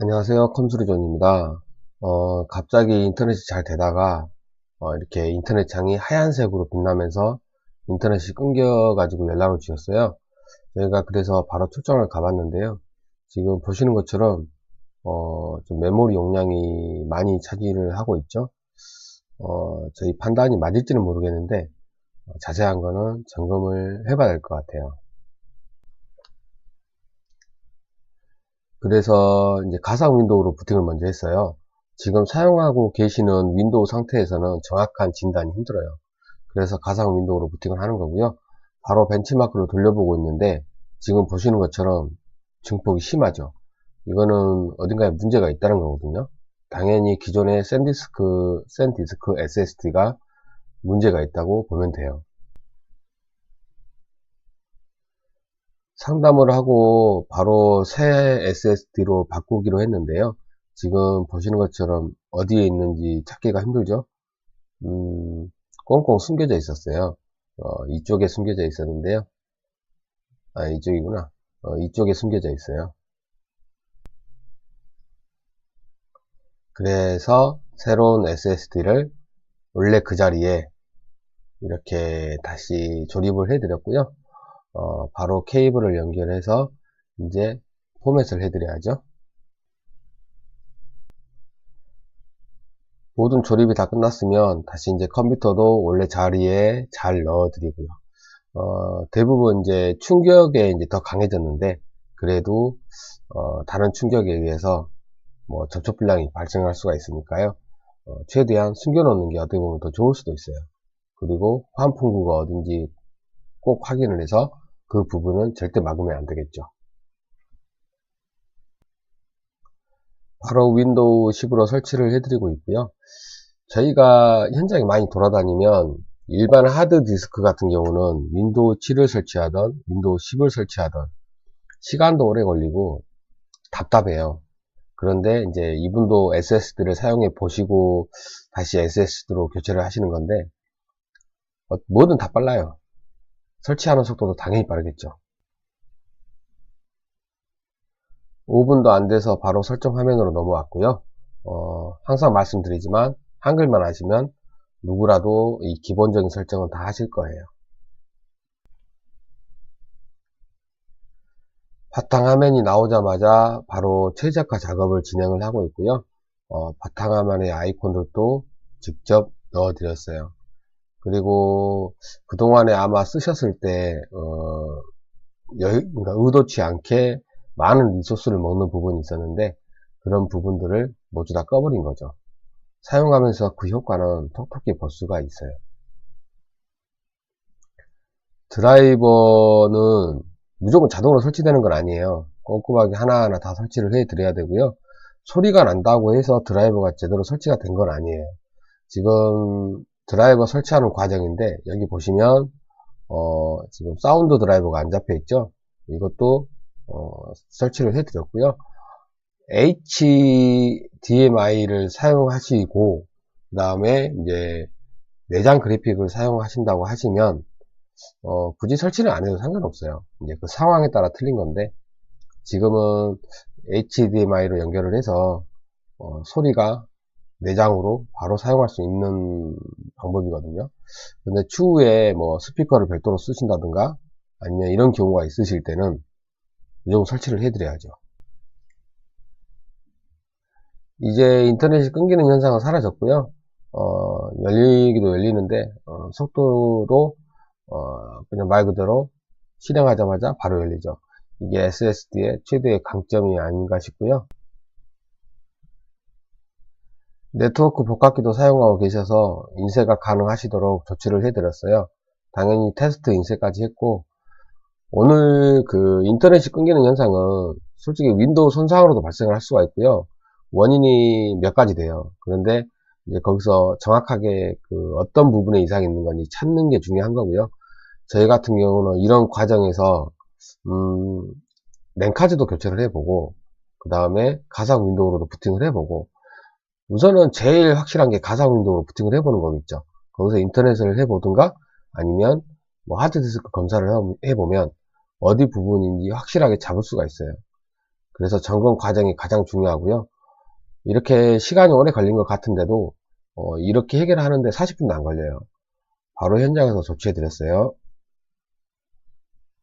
안녕하세요. 컴수리존입니다. 어, 갑자기 인터넷이 잘 되다가 어, 이렇게 인터넷 창이 하얀색으로 빛나면서 인터넷이 끊겨 가지고 연락을 주셨어요. 저희가 그래서 바로 출장을 가봤는데요. 지금 보시는 것처럼 어, 좀 메모리 용량이 많이 차지를 하고 있죠. 어, 저희 판단이 맞을지는 모르겠는데 어, 자세한 거는 점검을 해봐야 될 것 같아요 그래서 이제 가상 윈도우로 부팅을 먼저 했어요. 지금 사용하고 계시는 윈도우 상태에서는 정확한 진단이 힘들어요. 그래서 가상 윈도우로 부팅을 하는 거고요. 바로 벤치마크로 돌려보고 있는데 지금 보시는 것처럼 증폭이 심하죠. 이거는 어딘가에 문제가 있다는 거거든요. 당연히 기존의 샌디스크, 샌디스크 SSD가 문제가 있다고 보면 돼요. 상담을 하고 바로 새 SSD로 바꾸기로 했는데요. 지금 보시는 것처럼 어디에 있는지 찾기가 힘들죠. 음, 꽁꽁 숨겨져 있었어요. 어, 이쪽에 숨겨져 있었는데요. 아, 이쪽이구나. 어, 이쪽에 숨겨져 있어요. 그래서 새로운 SSD를 원래 그 자리에 이렇게 다시 조립을 해 드렸고요. 어, 바로 케이블을 연결해서 이제 포맷을 해드려야죠. 모든 조립이 다 끝났으면 다시 이제 컴퓨터도 원래 자리에 잘 넣어드리고요. 어, 대부분 이제 충격에 이제 더 강해졌는데 그래도 어, 다른 충격에 의해서 뭐 접촉 불량이 발생할 수가 있으니까요. 어, 최대한 숨겨놓는 게 어떻게 보면 더 좋을 수도 있어요. 그리고 환풍구가 어딘지 꼭 확인을 해서 그 부분은 절대 막으면 안 되겠죠. 바로 윈도우 10으로 설치를 해드리고 있고요. 저희가 현장에 많이 돌아다니면 일반 하드디스크 같은 경우는 윈도우 7을 설치하던 윈도우 10을 설치하던 시간도 오래 걸리고 답답해요. 그런데 이제 이분도 SSD를 사용해 보시고 다시 SSD로 교체를 하시는 건데 어, 뭐든 다 빨라요. 설치하는 속도도 당연히 빠르겠죠. 5분도 안 돼서 바로 설정 화면으로 넘어왔고요. 어, 항상 말씀드리지만 한글만 하시면 누구라도 이 기본적인 설정은 다 하실 거예요. 바탕화면이 나오자마자 바로 최적화 작업을 진행을 하고 있고요. 어, 바탕화면의 아이콘들도 직접 넣어 드렸어요. 그리고 그동안에 아마 쓰셨을 때, 어, 여, 그러니까 의도치 않게 많은 리소스를 먹는 부분이 있었는데, 그런 부분들을 모두 다 꺼버린 거죠. 사용하면서 그 효과는 톡톡히 볼 수가 있어요. 드라이버는 무조건 자동으로 설치되는 건 아니에요. 꼼꼼하게 하나하나 다 설치를 해 드려야 되고요. 소리가 난다고 해서 드라이버가 제대로 설치가 된 건 아니에요. 지금 드라이버 설치하는 과정인데 여기 보시면 어, 지금 사운드 드라이버가 안 잡혀 있죠? 이것도 어, 설치를 해 드렸고요. HDMI를 사용하시고 그 다음에 이제 내장 그래픽을 사용하신다고 하시면 어, 굳이 설치를 안 해도 상관없어요. 이제 그 상황에 따라 틀린 건데 지금은 HDMI로 연결을 해서 어, 소리가 내장으로 바로 사용할 수 있는 방법이거든요. 근데 추후에 뭐 스피커를 별도로 쓰신다든가 아니면 이런 경우가 있으실 때는 무조건 설치를 해드려야죠. 이제 인터넷이 끊기는 현상은 사라졌고요. 어, 열리기도 열리는데 어, 속도도 어, 그냥 말 그대로 실행하자마자 바로 열리죠. 이게 SSD의 최대의 강점이 아닌가 싶고요. 네트워크 복합기도 사용하고 계셔서 인쇄가 가능하시도록 조치를 해드렸어요. 당연히 테스트 인쇄까지 했고 오늘 그 인터넷이 끊기는 현상은 솔직히 윈도우 손상으로도 발생할 수가 있고요. 원인이 몇 가지 돼요. 그런데 이제 거기서 정확하게 그 어떤 부분에 이상이 있는 건지 찾는 게 중요한 거고요. 저희 같은 경우는 이런 과정에서 음, 랭카즈도 교체를 해보고 그 다음에 가상 윈도우로도 부팅을 해보고 우선은 제일 확실한 게 가상 윈도우로 부팅을 해보는 거겠죠. 거기서 인터넷을 해보든가 아니면 뭐 하드디스크 검사를 해보면 어디 부분인지 확실하게 잡을 수가 있어요. 그래서 점검 과정이 가장 중요하고요. 이렇게 시간이 오래 걸린 것 같은데도 어, 이렇게 해결하는데 40분도 안 걸려요. 바로 현장에서 조치해 드렸어요.